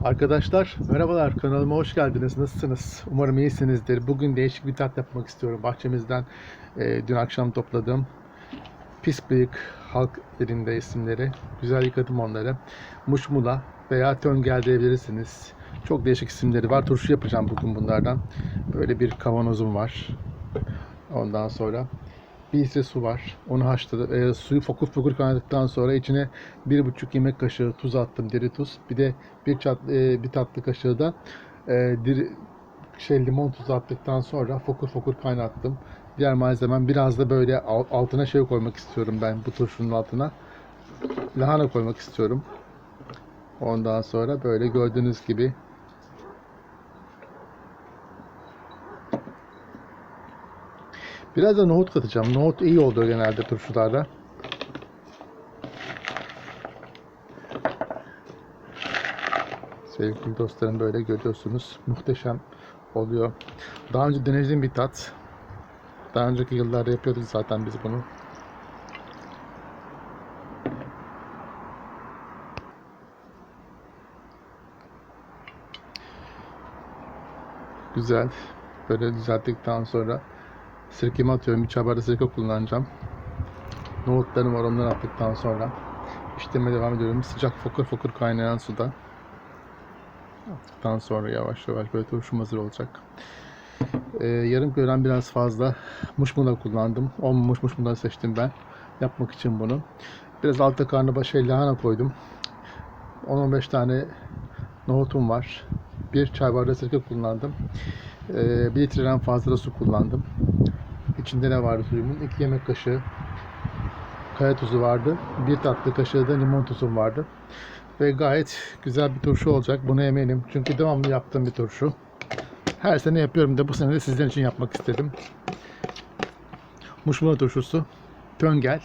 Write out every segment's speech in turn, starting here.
Arkadaşlar merhabalar kanalıma hoş geldiniz. Nasılsınız? Umarım iyisinizdir. Bugün değişik bir tat yapmak istiyorum. Bahçemizden e, dün akşam topladığım pis bıyık halk dilinde isimleri. Güzel yıkadım onları. Muşmula veya töngel diyebilirsiniz. Çok değişik isimleri var. Turşu yapacağım bugün bunlardan. Böyle bir kavanozum var. Ondan sonra bir litre su var. Onu haşladım. E, suyu fokur fokur kaynadıktan sonra içine bir buçuk yemek kaşığı tuz attım, diri tuz. Bir de bir çat, e, bir tatlı kaşığı da e, diri, şey limon tuzu attıktan sonra fokur fokur kaynattım. Diğer malzemem biraz da böyle al- altına şey koymak istiyorum ben bu turşunun altına. Lahana koymak istiyorum. Ondan sonra böyle gördüğünüz gibi Biraz da nohut katacağım. Nohut iyi oluyor genelde turşularda. Sevgili dostlarım böyle görüyorsunuz. Muhteşem oluyor. Daha önce denediğim bir tat. Daha önceki yıllarda yapıyorduk zaten biz bunu. Güzel. Böyle düzelttikten sonra Sirkemi atıyorum. Bir çay bardağı sirke kullanacağım. Nohutlarım var onları attıktan sonra işleme devam ediyorum. Sıcak fokur fokur kaynayan suda. Attıktan sonra yavaş yavaş böyle turşum hazır olacak. Ee, yarım gören biraz fazla muşmula kullandım. Olmamış muşmula seçtim ben. Yapmak için bunu. Biraz altta karnı başı lahana koydum. 10-15 tane nohutum var. Bir çay bardağı sirke kullandım. Ee, bir litreden fazla su kullandım. İçinde ne vardı suyumun? 2 yemek kaşığı kaya tuzu vardı. Bir tatlı kaşığı da limon tuzum vardı. Ve gayet güzel bir turşu olacak. Buna eminim. Çünkü devamlı yaptığım bir turşu. Her sene yapıyorum da bu sene de sizler için yapmak istedim. Muşmula turşusu, töngel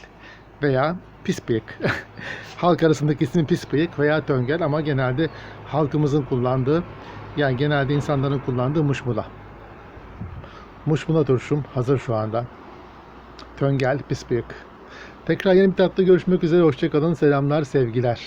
veya pis bıyık. Halk arasındaki ismi pis bıyık veya töngel ama genelde halkımızın kullandığı yani genelde insanların kullandığı muşmula. Muşmula turşum hazır şu anda. Töngel pis bıyık. Tekrar yeni bir tatlı görüşmek üzere. Hoşçakalın. Selamlar, sevgiler.